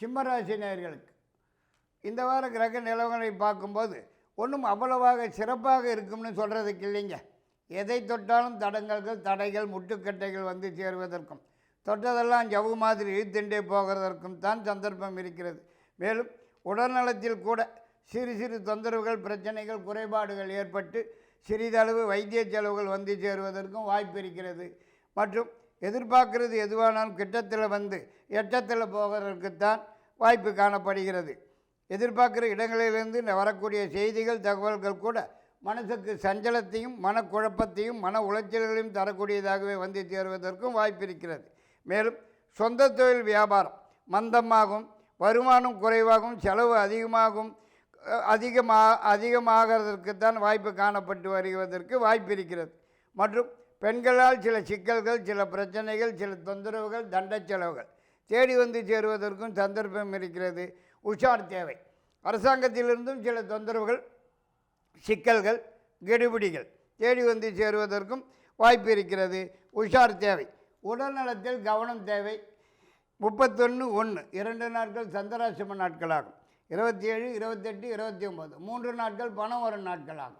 சிம்மராசி நேயர்களுக்கு இந்த வார கிரக நிலவங்களை பார்க்கும்போது ஒன்றும் அவ்வளவாக சிறப்பாக இருக்கும்னு சொல்கிறதுக்கு இல்லைங்க. எதை தொட்டாலும் தடங்கல்கள் தடைகள் முட்டுக்கட்டைகள் வந்து சேருவதற்கும் தொட்டதெல்லாம் ஜவு மாதிரி இழுத்துண்டே போகிறதற்கும் தான் சந்தர்ப்பம் இருக்கிறது. மேலும் உடல்நலத்தில் கூட சிறு சிறு தொந்தரவுகள் பிரச்சனைகள் குறைபாடுகள் ஏற்பட்டு சிறிதளவு வைத்திய செலவுகள் வந்து சேருவதற்கும் வாய்ப்பு இருக்கிறது. மற்றும் எதிர்பார்க்கறது எதுவானாலும் கிட்டத்தில் வந்து எட்டத்தில் போகிறதற்குத்தான் வாய்ப்பு காணப்படுகிறது. எதிர்பார்க்குற இடங்களிலிருந்து வரக்கூடிய செய்திகள் தகவல்கள் கூட மனசுக்கு சஞ்சலத்தையும் மனக்குழப்பத்தையும் மன உளைச்சல்களையும் தரக்கூடியதாகவே வந்து சேருவதற்கும் வாய்ப்பு இருக்கிறது. மேலும் சொந்த தொழில் வியாபாரம் மந்தமாகும் வருமானம் குறைவாகும் செலவு அதிகமாகும் அதிகமாக அதிகமா அதிகமாகிறதற்குத்தான் வாய்ப்பு காணப்பட்டு வருவதற்கு வாய்ப்பு இருக்கிறது. மற்றும் பெண்களால் சில சிக்கல்கள் சில பிரச்சனைகள் சில தொந்தரவுகள் தண்ட செலவுகள். தேடி வந்து சேருவதற்கும் சந்தர்ப்பம் இருக்கிறது. உஷார் தேவை. அரசாங்கத்திலிருந்தும் சில தொந்தரவுகள் சிக்கல்கள் கெடுபிடிகள் தேடி வந்து சேருவதற்கும் வாய்ப்பு இருக்கிறது. உஷார் தேவை. உடல்நலத்தில் கவனம் தேவை. முப்பத்தொன்று ஒன்று இரண்டு நாட்கள் சந்திராசிரம நாட்களாகும். இருபத்தி ஏழு இருபத்தெட்டு இருபத்தி ஒம்பது மூன்று நாட்கள் பணம் வரும் நாட்களாகும்.